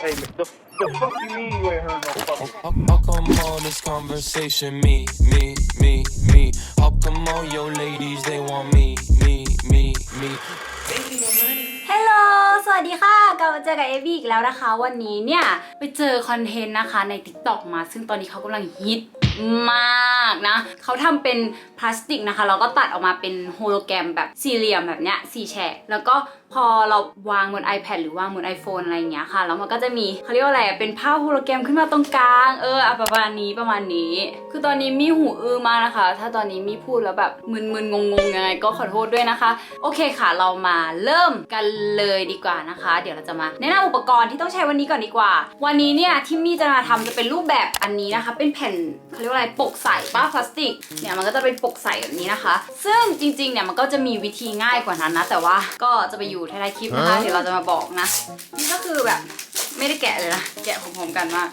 Hey, the, the fuck you mean you ain't heard no fucking? How, how come all this conversation, me, me, me, me? How come all your ladies, they want me, me, me, me? ฮัลโหล สวัสดีค่ะกลับมาเจอกับเอวี่อีกแล้วนะคะ วันนี้เนี่ย ไปเจอคอนเทนต์นะคะใน TikTok มา ซึ่งตอนนี้เขากำลังฮิตมาก นะ เขาทำเป็นพลาสติกนะคะแล้วก็ตัดออกมาเป็นโฮโลแกรมแบบสี่เหลี่ยมแบบเนี้ยสี่แฉกแล้วก็พอเราวางบน iPad หรือวางบน iPhone อะไรอย่างเงี้ยค่ะ แล้วมันก็จะมีเขาเรียกว่าอะไรเป็นภาพโฮโลแกรมขึ้นมาตรงกลาง เออประมาณนี้ประมาณนี้ คือตอนนี้มีหูอื้อมากนะคะ ถ้าตอนนี้มีพูดแล้วแบบมึนๆงงๆยังไงก็ขอโทษด้วยนะคะ โอเคค่ะ เรามาเริ่มกันเลยดีกว่านะคะ เดี๋ยวเราจะมาแนะนำอุปกรณ์ที่ต้องใช้วันนี้ก่อนดีกว่า วันนี้เนี่ยที่มี่จะมาทำจะเป็นรูปแบบอันนี้นะคะ เป็นแผ่นเขาเรียกว่าอะไรปกใสป้าพลาสติกเนี่ยมันก็จะเป็นปกใสแบบนี้นะคะ ซึ่งจริงๆเนี่ยมันก็จะมีวิธีง่ายกว่านั้นนะ แต่ว่าก็จะไปอยู่ท้ายๆคลิปนะคะเดี๋ยวเราจะมาบอกนะ นี่ก็คือแบบไม่ได้แกะเลยนะ แกะพร้อมๆกันมาก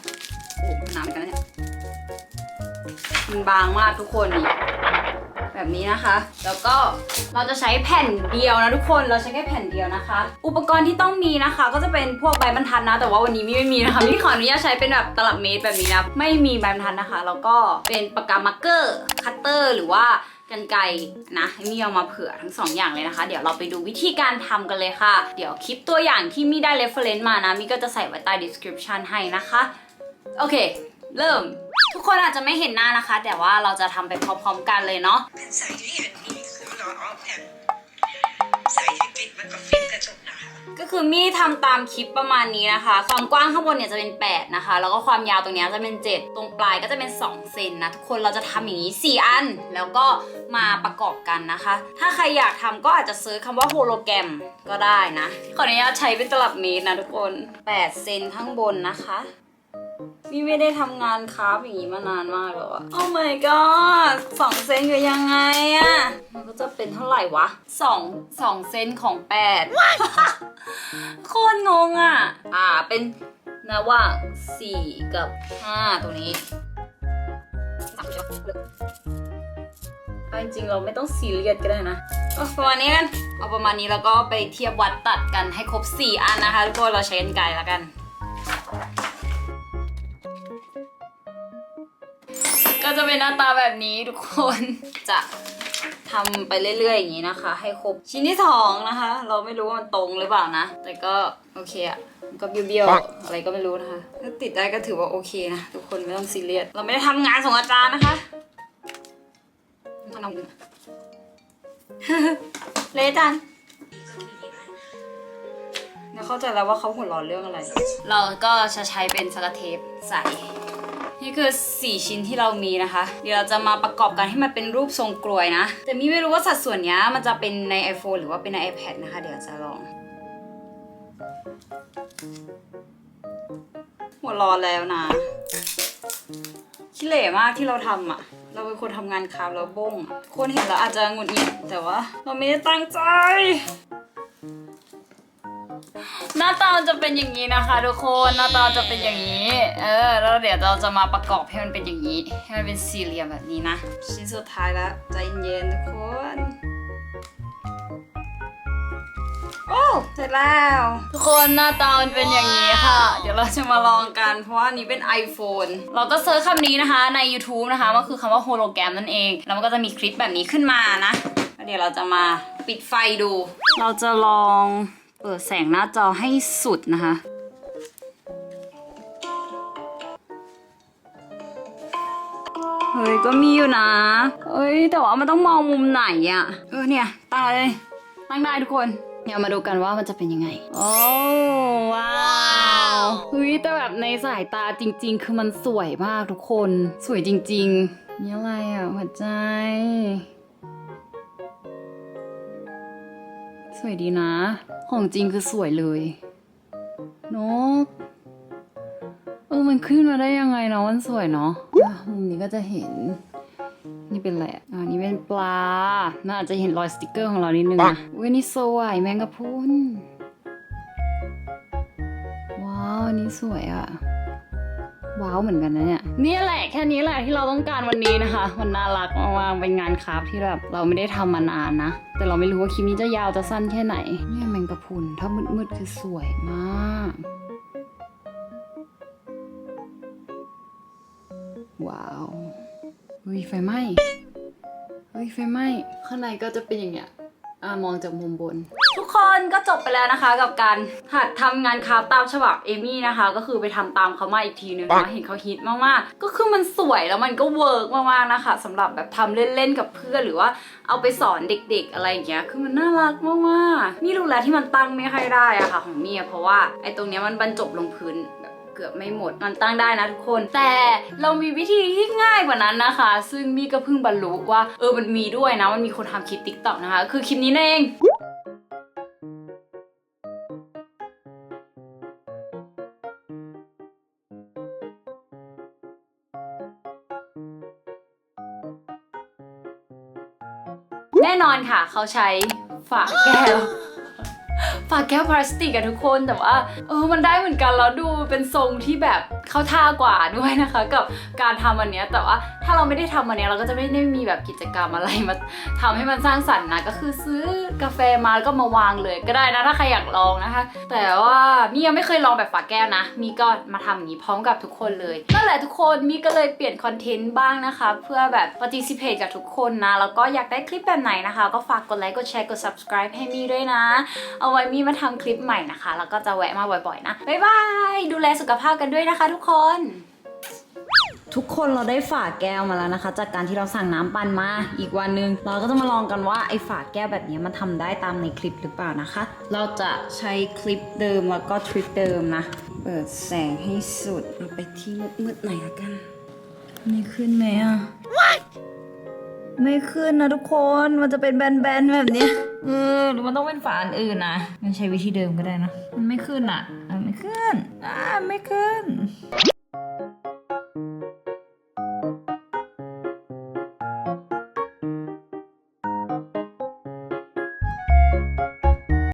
โอ้โหมันหนาเหมือนกันนะเนี่ยมันบางมากทุกคนนี่ แบบนี้นะคะ แล้วก็เราจะใช้แผ่นเดียวนะทุกคนเราใช้แค่แผ่นเดียวนะคะ อุปกรณ์ที่ต้องมีนะคะ ก็จะเป็นพวกใบบรรทัดนะ แต่ว่าวันนี้ไม่มีนะคะมี่ขออนุญาตใช้เป็นแบบตลับเมตรแบบนี้นะไม่มีใบบรรทัดนะคะ แล้วก็เป็นปากกามาร์กเกอร์คัตเตอร์หรือว่ากันไกรนะมี่เอามาเผื่อทั้งสองอย่างเลยนะคะ เดี๋ยวเราไปดูวิธีการทำกันเลยค่ะ เดี๋ยวคลิปตัวอย่างที่มี่ได้ reference มานะมี่ก็จะใส่ไว้ใต้ description ให้นะคะ โอเค เริ่ม ทุกคนอาจจะไม่เห็นหน้านะคะ แต่ว่าเราจะทำไปพร้อมๆกันเลยเนาะแผ่นใสที่เห็นนี่คือเราเอาแผ่นใสที่ปิดมันก็ฟิตกระจกนะคะก็คือมี่ทำตามคลิปประมาณนี้นะคะ ความกว้างข้างบนเนี่ยจะเป็น 8 นะคะ แล้วก็ความยาวตรงเนี้ยจะเป็น 7 ตรงปลายก็จะเป็น 2 เซนนะ ทุกคนเราจะทำอย่างนี้ 4 อัน แล้วก็มาประกอบกันนะคะ ถ้าใครอยากทำก็อาจจะเซิร์ชคำว่าโฮโลแกรมก็ได้นะ ขออนุญาตใช้เป็นตลับเมตรนะทุกคน 8 เซนข้างบนนะคะ มี่ไม่ได้ทำงานคราฟอย่างนี้มานานมากแล้วอะโอ้ my god สองเซนคือยังไงอะมันก็จะเป็นเท่าไหร่วะสองสองเซนของแปดโคตรงงอะอ่าเป็นระหว่างสี่กับห้าตรงนี้สามใช่ปะเอาจริงๆเราไม่ต้องซีเรียสก็ได้นะเอาประมาณนี้กัน เอาประมาณนี้แล้วก็ไปเทียบวัดตัดกันให้ครบ 4 อันนะคะทุกคนเราใช้กันไกลแล้วกัน ก็จะเป็นหน้าตาแบบนี้ทุกคนจะทำไปเรื่อยๆอย่างนี้นะคะ ให้ครบชิ้นที่สองนะคะ เราไม่รู้ว่ามันตรงหรือเปล่านะ แต่ก็โอเคอะมันก็เบี้ยวๆอะไรก็ไม่รู้นะคะถ้าติดได้ก็ถือว่าโอเคนะทุกคนไม่ต้องซีเรียสเราไม่ได้ทำงานส่งอาจารย์นะคะมาลองดูเลยอาจารย์เดี๋ยวเข้าใจแล้วว่าเขาหัวเร้อนเรื่องอะไร เราก็จะใช้เป็นสกอตเทปใส่ นี่คือ 4 ชิ้นที่เรามีนะคะ เดี๋ยวเราจะมาประกอบกันให้มันเป็นรูปทรงกลวยนะ แต่มี่ไม่รู้ว่าสัดส่วนเนี้ยมันจะเป็นใน iPhone หรือว่าเป็นใน iPad นะคะ เดี๋ยวจะลอง หัวร้อนแล้วนะขี้เหร่มากที่เราทำอะเราเป็นคนทำงานคาฟแล้วบ้งอะคนเห็นแล้วอาจจะงุดหงิดแต่ว่า เราไม่ได้ตั้งใจ หน้าตามันจะเป็นอย่างนี้นะคะ ทุกคนหน้าตาจะเป็นอย่างนี้ เออแล้วเดี๋ยวเราจะมาประกอบให้มันเป็นอย่างนี้ ให้มันเป็นสี่เหลี่ยมแบบนี้นะชิ้นสุดท้ายแล้วใจเย็นๆทุกคนโอ้เสร็จแล้ว ทุกคนหน้าตามันเป็นอย่างนี้ค่ะ เดี๋ยวเราจะมาลองกัน เพราะว่าอันนี้เป็น iPhone เราก็เซิร์ชคำนี้นะคะใน YouTube นะคะมันคือคำว่าโฮโลแกรมนั่นเอง แล้วมันก็จะมีคลิปแบบนี้ขึ้นมานะแล้วเดี๋ยวเราจะมาปิดไฟดู เราจะลอง เปิดแสงหน้าจอให้สุดนะคะ เฮ้ย ก็มีอยู่นะเอ้ย แต่ว่ามันต้องมองมุมไหนอะเออเนี่ยตั้งเลยตั้งได้ทุกคนเดี๋ยวมาดูกันว่ามันจะเป็นยังไง โอ้ว้าวเฮ้ยแต่แบบในสายตาจริง ๆ คือมันสวยมากทุกคน สวยจริง ๆ นี่อะไรอะหัวใจ สวยดีนะ ของจริงคือสวยเลย นก เออ มันขึ้นมาได้ยังไงเนาะมันสวยเนาะอะมุมนี้ก็จะเห็น นี่เป็นอะไรอะอันนี้เป็นปลา น่าจะเห็นรอยสติกเกอร์ของเรานิดนึงนะอุ้ยนี่สวยแมงกะพรุนว้าว อันนี้สวยอะ ว้าวเหมือนกันนะเนี่ยนี่แหละแค่นี้แหละที่เราต้องการวันนี้นะคะ มันน่ารักมากๆเป็นงานคราฟที่แบบเราไม่ได้ทำมานานนะ แต่เราไม่รู้ว่าคลิปนี้จะยาวจะสั้นแค่ไหนเนี่ยแมงกะพุนถ้ามืดๆคือสวยมากว้าวเฮ้ยไฟไหมเฮ้ยไฟไหมข้างในก็จะเป็นอย่างเงี้ยอ่ามองจากมุมบน คนก็จบไปแล้วนะคะ กับการหัดทำงานคราฟต์ตามฉบับเอมี่นะคะ ก็คือไปทำตามเขามาอีกทีนึงนะเห็นเขาฮิตมากๆ ก็คือมันสวยแล้วมันก็เวิร์กมากๆนะคะสำหรับแบบทำเล่นๆกับเพื่อนหรือว่าเอาไปสอนเด็กๆ อะไรอย่างเงี้ยคือมันน่ารักมากๆนี่รู้แล้วที่มันตั้งไม่ค่อยได้อะค่ะ ของมี่อะเพราะว่าไอ้ตรงเนี้ยมันบรรจบลงพื้นแบบเกือบไม่หมดมันตั้งได้นะทุกคน แต่เรามีวิธีที่ง่ายกว่านั้นนะคะ ซึ่งมี่ก็เพิ่งบรรลุว่าเออมันมีด้วยนะมันมีคนทำคลิปติ๊กต็อกนะคะ คือคลิปนี้นั่นเอง แน่นอนค่ะ เขาใช้ฝาแก้ว ฝาแก้วพลาสติกอะทุกคนแต่ว่าเออมันได้เหมือนกันแล้วดูเป็นทรงที่แบบ เข้าท่ากว่าด้วยนะคะ กับการทำอันเนี้ยแต่ว่าถ้าเราไม่ได้ทำอันเนี้ยเราก็จะไม่ได้มีแบบกิจกรรมอะไรมาทำให้มันสร้างสรรค์นะก็คือซื้อกาแฟมาแล้วก็มาวางเลยก็ได้นะถ้าใครอยากลองนะคะ แต่ว่ามียังไม่เคยลองแบบฝาแก้วนะ มีก็มาทำอย่างนี้พร้อมกับทุกคนเลยนั่นแหละทุกคนมีก็เลยเปลี่ยนคอนเทนต์บ้างนะคะ เพื่อแบบ participate กับทุกคนนะ แล้วก็อยากได้คลิปแบบไหนนะคะ ก็ฝากกดไลค์กดแชร์กด subscribe ให้มีด้วยนะ เอาไว้มีมาทำคลิปใหม่นะคะ แล้วก็จะแวะมาบ่อยๆนะบ๊ายบายดูแลสุขภาพกันด้วยนะคะทุกคน ทุกคนเราได้ฝาแก้วมาแล้วนะคะ จากการที่เราสั่งน้ำปั่นมา อีกวันหนึงเราก็จะมาลองกันว่าไอ้ฝาแก้วแบบนี้มันทำได้ตามในคลิปหรือเปล่านะคะ เราจะใช้คลิปเดิมแล้วก็ทริคเดิมนะ เปิดแสงให้สุดเราไปที่มืดๆหน่อยละกันไม่ขึ้นไหมอะ ไม่ขึ้นนะทุกคนมันจะเป็นแบนๆแบบนี้เออหรือมันต้องเป็นฝาอันอื่นนะมันใช้วิธีเดิมก็ได้นะมันไม่ขึ้นอะมันไม่ขึ้นอ่าไม่ขึ้น